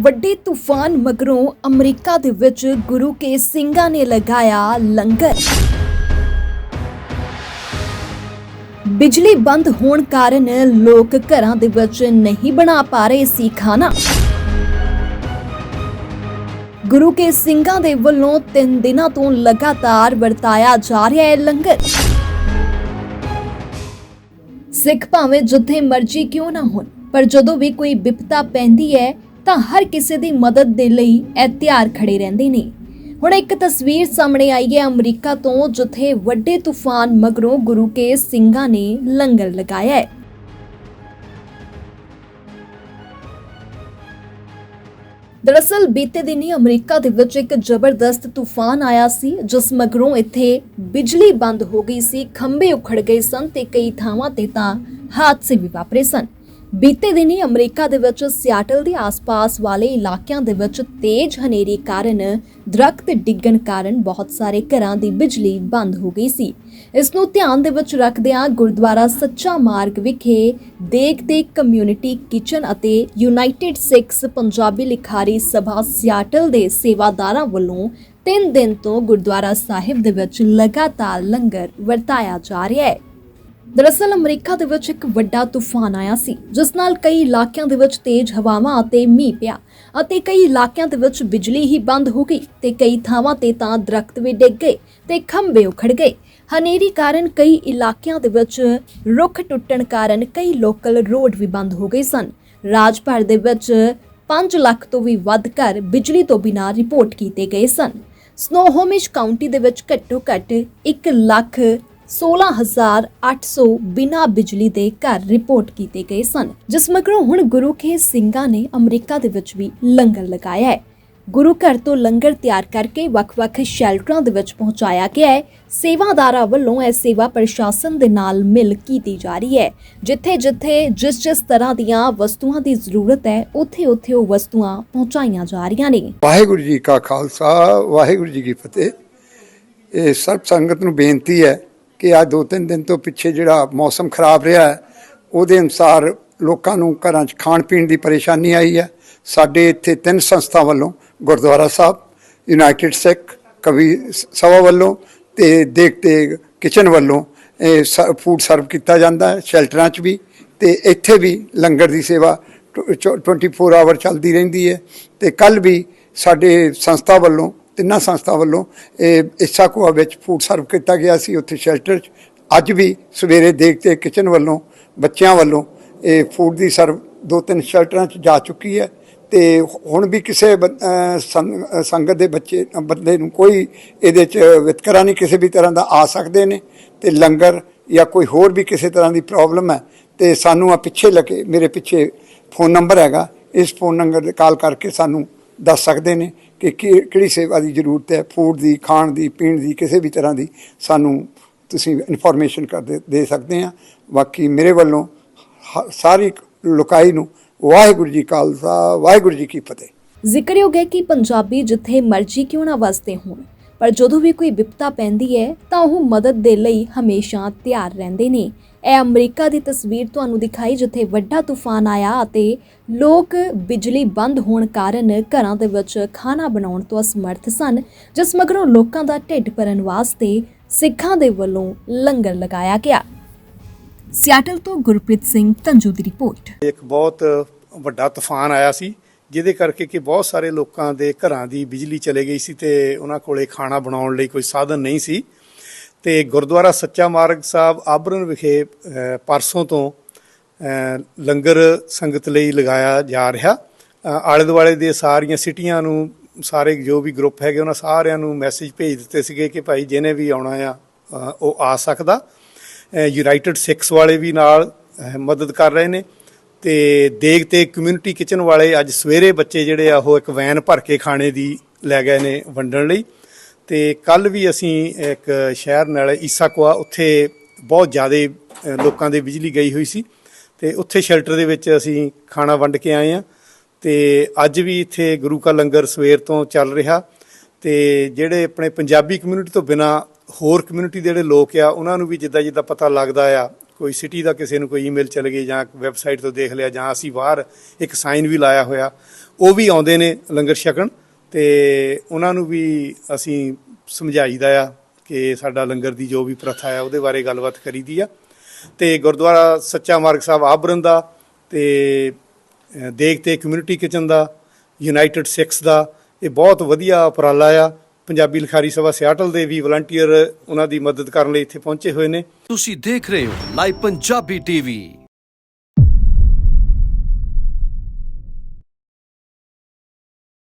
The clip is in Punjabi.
ਵੱਡੇ ਤੂਫਾਨ ਮਗਰੋਂ ਅਮਰੀਕਾ ਦੇ ਵਿੱਚ ਗੁਰੂ ਕੇ ਸਿੰਘਾਂ ਨੇ ਲਗਾਇਆ ਲੰਗਰ। ਬਿਜਲੀ ਬੰਦ ਹੋਣ ਕਾਰਨ ਲੋਕ ਘਰਾਂ ਦੇ ਵਿੱਚ ਨਹੀਂ ਬਣਾ ਪਾ ਰਹੇ ਸੀ ਖਾਣਾ। ਗੁਰੂ ਕੇ ਸਿੰਘਾਂ ਦੇ ਵੱਲੋਂ 3 ਦਿਨਾਂ ਤੋਂ ਲਗਾਤਾਰ ਵਰਤਾਇਆ ਜਾ ਰਿਹਾ ਹੈ ਲੰਗਰ। ਸਿੱਖ ਭਾਵੇਂ ਜਿੱਥੇ ਮਰਜ਼ੀ ਕਿਉਂ ਨਾ ਹੋਣ, ਪਰ ਜਦੋਂ ਵੀ ਕੋਈ ਵਿਪਤਾ ਪੈਂਦੀ ਹੈ ਤਾਂ ਹਰ ਕਿਸੇ ਦੀ ਮਦਦ ਦੇ ਲਈ ਇਹ ਤਿਆਰ ਖੜੇ ਰਹਿੰਦੇ ਨੇ। ਹੁਣ ਇੱਕ ਤਸਵੀਰ ਸਾਹਮਣੇ ਆਈ ਹੈ ਅਮਰੀਕਾ ਤੋਂ, ਜਿੱਥੇ ਵੱਡੇ ਤੂਫਾਨ ਮਗਰੋਂ ਗੁਰੂ ਕੇ ਸਿੰਘਾਂ ਨੇ ਲੰਗਰ ਲਗਾਇਆ ਹੈ। ਦਰਅਸਲ ਬੀਤੇ ਦਿਨੀ ਅਮਰੀਕਾ ਦੇ ਵਿੱਚ ਇੱਕ ਜ਼ਬਰਦਸਤ ਤੂਫਾਨ ਆਇਆ ਸੀ, ਜਿਸ ਮਗਰੋਂ ਇੱਥੇ ਬਿਜਲੀ ਬੰਦ ਹੋ ਗਈ ਸੀ, ਖੰਭੇ ਉਖੜ ਗਏ ਸਨ ਤੇ ਕਈ ਥਾਵਾਂ ਤੇ ਤਾਂ ਹਾਦਸੇ ਵੀ ਵਾਪਰੇ ਸਨ। ਬੀਤੇ ਦਿਨੀ ਅਮਰੀਕਾ ਦੇ ਵਿੱਚ ਸਿਆਟਲ ਦੇ ਆਸ-ਪਾਸ ਵਾਲੇ ਇਲਾਕਿਆਂ ਦੇ ਵਿੱਚ ਤੇਜ਼ ਹਨੇਰੀ ਕਾਰਨ ਦਰਖਤ ਡਿੱਗਣ ਕਾਰਨ ਬਹੁਤ ਸਾਰੇ ਘਰਾਂ ਦੀ ਬਿਜਲੀ ਬੰਦ ਹੋ ਗਈ ਸੀ। ਇਸ ਨੂੰ ਧਿਆਨ ਦੇ ਵਿੱਚ ਰੱਖਦਿਆਂ ਗੁਰਦੁਆਰਾ ਸੱਚਾ ਮਾਰਗ ਵਿਖੇ ਦੇਗ ਦੇ ਕਮਿਊਨਿਟੀ ਕਿਚਨ ਅਤੇ united Sikhs Punjabi Likhari Sabha Seattle ਦੇ ਸੇਵਾਦਾਰਾਂ ਵੱਲੋਂ 3 ਦਿਨ ਤੋਂ ਗੁਰਦੁਆਰਾ ਸਾਹਿਬ ਦੇ ਵਿੱਚ ਲਗਾਤਾਰ ਲੰਗਰ ਵਰਤਾਇਆ ਜਾ ਰਿਹਾ ਹੈ। ਦਰਅਸਲ ਅਮਰੀਕਾ ਦੇ ਵਿੱਚ ਇੱਕ ਵੱਡਾ ਤੂਫਾਨ ਆਇਆ ਸੀ, ਜਿਸ ਨਾਲ ਕਈ ਇਲਾਕਿਆਂ ਦੇ ਵਿੱਚ ਤੇਜ਼ ਹਵਾਵਾਂ ਅਤੇ ਮੀਂਹ ਪਿਆ ਅਤੇ ਕਈ ਇਲਾਕਿਆਂ ਦੇ ਵਿੱਚ ਬਿਜਲੀ ਹੀ ਬੰਦ ਹੋ ਗਈ ਤੇ ਕਈ ਥਾਵਾਂ ਤੇ ਤਾਂ ਦਰਖਤ ਵੀ ਡਿੱਗ ਗਏ ਤੇ ਖੰਭੇ ਉਖੜ ਗਏ। ਹਨੇਰੀ ਕਾਰਨ ਕਈ ਇਲਾਕਿਆਂ ਦੇ ਵਿੱਚ ਰੁੱਖ ਟੁੱਟਣ ਕਾਰਨ ਕਈ ਲੋਕਲ ਰੋਡ ਵੀ ਬੰਦ ਹੋ ਗਏ ਸਨ। ਰਾਜ ਭਰ ਦੇ ਵਿੱਚ 5 ਲੱਖ ਤੋਂ ਵੀ ਵੱਧ ਘਰ ਬਿਜਲੀ ਤੋਂ ਬਿਨਾਂ ਰਿਪੋਰਟ ਕੀਤੇ ਗਏ ਸਨ। ਸਨੋਹੋਮਿਸ਼ ਕਾਉਂਟੀ ਦੇ ਵਿੱਚ ਘੱਟੋ ਘੱਟ 1 ਲੱਖ 16800 ਬਿਨਾਂ ਬਿਜਲੀ ਦੇ ਘਰ ਰਿਪੋਰਟ ਕੀਤੇ ਗਏ ਸਨ, ਜਿਸ ਮਗਰੋਂ ਹੁਣ ਗੁਰੂ ਕੇ ਸਿੰਘਾਂ ਨੇ ਅਮਰੀਕਾ ਦੇ ਵਿੱਚ ਵੀ ਲੰਗਰ ਲਗਾਇਆ ਹੈ। ਗੁਰੂ ਘਰ ਤੋਂ ਲੰਗਰ ਤਿਆਰ ਕਰਕੇ ਵੱਖ-ਵੱਖ ਸ਼ੈਲਟਰਾਂ ਦੇ ਵਿੱਚ ਪਹੁੰਚਾਇਆ ਗਿਆ ਹੈ। ਸੇਵਾਦਾਰਾਂ ਵੱਲੋਂ ਇਹ ਸੇਵਾ ਪ੍ਰਸ਼ਾਸਨ ਦੇ ਨਾਲ ਮਿਲ ਕੀਤੀ ਜਾ ਰਹੀ ਹੈ। ਜਿੱਥੇ-ਜਿੱਥੇ, ਜਿਸ-ਜਿਸ ਤਰ੍ਹਾਂ ਦੀਆਂ ਵਸਤੂਆਂ ਦੀ ਜ਼ਰੂਰਤ ਹੈ, ਉੱਥੇ-ਉੱਥੇ ਉਹ ਵਸਤੂਆਂ ਪਹੁੰਚਾਈਆਂ ਜਾ ਰਹੀਆਂ ਨੇ। ਵਾਹਿਗੁਰੂ ਜੀ ਕਾ ਖਾਲਸਾ, ਵਾਹਿਗੁਰੂ ਜੀ ਕੀ ਫਤਿਹ। ਇਹ ਸਰਬ ਸੰਗਤ ਨੂੰ ਬੇਨਤੀ ਹੈ ਕਿ ਅੱਜ ਦੋ ਤਿੰਨ ਦਿਨ ਤੋਂ ਪਿੱਛੇ ਜਿਹੜਾ ਮੌਸਮ ਖਰਾਬ ਰਿਹਾ ਹੈ, ਉਹਦੇ ਅਨੁਸਾਰ ਲੋਕਾਂ ਨੂੰ ਘਰਾਂ 'ਚ ਖਾਣ ਪੀਣ ਦੀ ਪਰੇਸ਼ਾਨੀ ਆਈ ਹੈ। ਸਾਡੇ ਇੱਥੇ ਤਿੰਨ ਸੰਸਥਾ ਵੱਲੋਂ, ਗੁਰਦੁਆਰਾ ਸਾਹਿਬ ਯੂਨਾਈਟਿਡ ਸਿੱਖ ਕਵੀ ਸਭਾ ਵੱਲੋਂ ਤੇ ਦੇਖਤੇ ਕਿਚਨ ਵੱਲੋਂ ਇਹ ਫੂਡ ਸਰਵ ਕੀਤਾ ਜਾਂਦਾ ਹੈ ਸ਼ੈਲਟਰਾਂ 'ਚ ਵੀ ਤੇ ਇੱਥੇ ਵੀ ਲੰਗਰ ਦੀ ਸੇਵਾ ਟਵ- ਚੌ- 24 ਆਵਰ ਚੱਲਦੀ ਰਹਿੰਦੀ ਹੈ। ਤੇ ਕੱਲ ਵੀ ਸਾਡੇ ਸੰਸਥਾ ਵੱਲੋਂ ਤਿੰਨਾਂ ਸੰਸਥਾ ਵੱਲੋਂ ਇਹ ਇਸਾਕੋਆ ਵਿੱਚ ਫੂਡ ਸਰਵ ਕੀਤਾ ਗਿਆ ਸੀ, ਉੱਥੇ ਸ਼ੈਲਟਰ 'ਚ। ਅੱਜ ਵੀ ਸਵੇਰੇ ਦੇਖਤੇ ਕਿਚਨ ਵੱਲੋਂ, ਬੱਚਿਆਂ ਵੱਲੋਂ ਇਹ ਫੂਡ ਦੀ ਸਰਵ ਦੋ ਤਿੰਨ ਸ਼ੈਲਟਰਾਂ 'ਚ ਜਾ ਚੁੱਕੀ ਹੈ ਤੇ ਹੁਣ ਵੀ ਕਿਸੇ ਬ- ਸੰਗਤ ਦੇ ਬੱਚੇ, ਬੰਦੇ ਨੂੰ ਕੋਈ ਇਹਦੇ 'ਚ ਵਿਤਕਰਾ ਨਹੀਂ, ਕਿਸੇ ਵੀ ਤਰ੍ਹਾਂ ਦਾ ਆ ਸਕਦੇ ਨੇ ਤੇ ਲੰਗਰ ਜਾਂ ਕੋਈ ਹੋਰ ਵੀ ਕਿਸੇ ਤਰ੍ਹਾਂ ਦੀ ਪ੍ਰੋਬਲਮ ਹੈ ਤੇ ਸਾਨੂੰ ਆ ਪਿੱਛੇ ਲੱਗੇ, ਮੇਰੇ ਪਿੱਛੇ ਫੋਨ ਨੰਬਰ ਹੈਗਾ, ਇਸ ਫੋਨ ਨੰਬਰ ਤੇ ਕਾਲ ਕਰਕੇ ਸਾਨੂੰ ਦੱਸ ਸਕਦੇ ਨੇ ਕਿ ਕਿਹੜੀ ਸੇਵਾ ਦੀ ਜ਼ਰੂਰਤ ਹੈ ਫੂਡ ਦੀ, ਖਾਣ ਦੀ, ਪੀਣ ਦੀ, ਕਿਸੇ ਵੀ ਤਰ੍ਹਾਂ ਦੀ ਸਾਨੂੰ ਤੁਸੀਂ ਇਨਫੋਰਮੇਸ਼ਨ ਕਰ ਦੇ- ਸਕਦੇ ਆ ਬਾਕੀ ਮੇਰੇ ਵੱਲੋਂ ਹ- ਸਾਰੀ ਲੋਕਾਈ ਨੂੰ ਵਾਹਿਗੁਰੂ ਜੀ ਖਾਲਸਾ ਵਾਹਿਗੁਰੂ ਜੀ ਕੀ ਫਤਿਹ। ਜ਼ਿਕਰਯੋਗ ਹੈ ਕਿ ਪੰਜਾਬੀ ਜਿੱਥੇ ਮਰਜ਼ੀ ਕਿਉਂ ਨਾ ਵਸਦੇ ਹੋਣ। ਪਰ ਜਦੋਂ ਵੀ ਕੋਈ ਵਿਪਤਾ ਪੈਂਦੀ ਹੈ, ਤਾਂ ਉਹ ਮਦਦ ਦੇ ਲਈ ਹਮੇਸ਼ਾ ਤਿਆਰ ਰਹਿੰਦੇ ਨੇ। ਇਹ ਅਮਰੀਕਾ ਦੀ ਤਸਵੀਰ ਤੁਹਾਨੂੰ ਦਿਖਾਈ, ਜਿੱਥੇ ਵੱਡਾ ਤੂਫਾਨ ਆਇਆ ਅਤੇ ਲੋਕ ਬਿਜਲੀ ਬੰਦ ਹੋਣ ਕਾਰਨ ਘਰਾਂ ਦੇ ਵਿੱਚ ਖਾਣਾ ਬਣਾਉਣ ਤੋਂ ਅਸਮਰਥ ਸਨ, ਜਿਸ ਮਗਰੋਂ ਲੋਕਾਂ ਦਾ ਢਿੱਡ ਭਰਨ ਵਾਸਤੇ ਸਿੱਖਾਂ ਦੇ ਵੱਲੋਂ ਲੰਗਰ ਲਗਾਇਆ ਗਿਆ। ਸਿਆਟਲ ਤੋਂ ਗੁਰਪ੍ਰੀਤ ਸਿੰਘ, ਤੰਜੂ ਦੀ ਰਿਪੋਰਟ। ਇੱਕ ਬਹੁਤ ਵੱਡਾ ਤੂਫਾਨ ਆਇਆ ਸੀ। ਜਿਹਦੇ ਕਰਕੇ ਕਿ ਬਹੁਤ ਸਾਰੇ ਲੋਕਾਂ ਦੇ ਘਰਾਂ ਦੀ ਬਿਜਲੀ ਚਲੇ ਗਈ ਸੀ ਤੇ ਉਹਨਾਂ ਕੋਲੇ ਖਾਣਾ ਬਣਾਉਣ ਲਈ ਕੋਈ ਸਾਧਨ ਨਹੀਂ ਸੀ। ਤੇ ਗੁਰਦੁਆਰਾ ਸੱਚਾ ਮਾਰਗ ਸਾਹਿਬ ਆਬਰਨ ਵਿਖੇ ਪਰਸੋਂ ਤੋਂ ਲੰਗਰ ਸੰਗਤ ਲਈ ਲਗਾਇਆ ਜਾ ਰਿਹਾ। ਆਲੇ ਦੁਆਲੇ ਦੇ ਸਾਰੀਆਂ ਸਿਟੀਆਂ ਨੂੰ ਸਾਰੇ ਜੋ ਵੀ ਗਰੁੱਪ ਹੈਗੇ, ਉਹਨਾਂ ਸਾਰਿਆਂ ਨੂੰ ਮੈਸੇਜ ਭੇਜ ਦਿੱਤੇ ਸੀਗੇ ਕਿ ਭਾਈ ਜਿਹਨੇ ਵੀ ਆਉਣਾ ਆ ਉਹ ਆ ਸਕਦਾ। ਯੂਨਾਈਟਿਡ ਸਿੱਖਸ ਵਾਲੇ ਵੀ ਨਾਲ ਮਦਦ ਕਰ ਰਹੇ ਨੇ। ਤੇ ਦੇਗ ਤੇ ਕਮਿਊਨਿਟੀ ਕਿਚਨ ਵਾਲੇ ਅੱਜ ਸਵੇਰੇ ਬੱਚੇ ਜਿਹੜੇ ਆ, ਉਹ ਇੱਕ ਵੈਨ ਭਰ ਕੇ ਖਾਣੇ ਦੀ ਲੈ ਗਏ ਨੇ ਵੰਡਣ ਲਈ। ਤੇ ਕੱਲ ਵੀ ਅਸੀਂ ਇੱਕ ਸ਼ਹਿਰ ਨਾਲ ਈਸਾਕੋਆ ਉੱਥੇ ਬਹੁਤ ਜ਼ਿਆਦਾ ਲੋਕਾਂ ਦੇ ਬਿਜਲੀ ਗਈ ਹੋਈ ਸੀ। ਤੇ ਉੱਥੇ ਸ਼ੈਲਟਰ ਦੇ ਵਿੱਚ ਅਸੀਂ ਖਾਣਾ ਵੰਡ ਕੇ ਆਏ ਆ ਤੇ ਅੱਜ ਵੀ ਇੱਥੇ ਗੁਰੂ ਕਾ ਲੰਗਰ ਸਵੇਰ ਤੋਂ ਚੱਲ ਰਿਹਾ। ਤੇ ਜਿਹੜੇ ਆਪਣੇ ਪੰਜਾਬੀ ਕਮਿਊਨਿਟੀ ਤੋਂ ਬਿਨਾ ਹੋਰ ਕਮਿਊਨਿਟੀ ਦੇ ਜਿਹੜੇ ਲੋਕ ਆ, ਉਹਨਾਂ ਨੂੰ ਵੀ ਜਿੱਦਾਂ ਜਿੱਦਾਂ ਪਤਾ ਲੱਗਦਾ ਆ ਕੋਈ ਸਿਟੀ ਦਾ ਕਿਸੇ ਨੂੰ ਕੋਈ ਈਮੇਲ ਚਲ ਗਈ ਜਾਂ ਵੈਬਸਾਈਟ ਤੋਂ ਦੇਖ ਲਿਆ ਜਾਂ ਅਸੀਂ ਬਾਹਰ ਇੱਕ ਸਾਈਨ ਵੀ ਲਾਇਆ ਹੋਇਆ ਉਹ ਵੀ ਆਉਂਦੇ ਨੇ ਲੰਗਰ ਛਕਣ ਤੇ ਉਹਨਾਂ ਨੂੰ ਵੀ ਅਸੀਂ ਸਮਝਾਈਦਾ ਆ ਕਿ ਸਾਡਾ ਲੰਗਰ ਦੀ ਜੋ ਵੀ ਪ੍ਰਥਾ ਆ ਉਹਦੇ ਬਾਰੇ ਗੱਲਬਾਤ ਕਰੀਦੀ ਆ। ਤੇ ਗੁਰਦੁਆਰਾ ਸੱਚਾ ਮਾਰਗ ਸਾਹਿਬ ਆਬਰਨ ਦਾ ਤੇ ਅ, ਕਮਿਊਨਿਟੀ ਕਿਚਨ ਦਾ ਯੂਨਾਈਟਿਡ ਸਿੱਖਸ ਦਾ ਇਹ ਬਹੁਤ ਵਧੀਆ ਉਪਰਾਲਾ ਆ। ਪੰਜਾਬੀ ਲਿਖਾਰੀ ਸਭਾ ਸਿਆਟਲ ਦੇ ਵੀ ਵਲੰਟੀਅਰ ਉਹਨਾਂ ਦੀ ਮਦਦ ਕਰਨ ਲਈ ਇੱਥੇ ਪਹੁੰਚੇ ਹੋਏ ਨੇ। ਤੁਸੀਂ ਦੇਖ ਰਹੇ ਹੋ ਲਾਈਵ ਪੰਜਾਬੀ ਟੀਵੀ।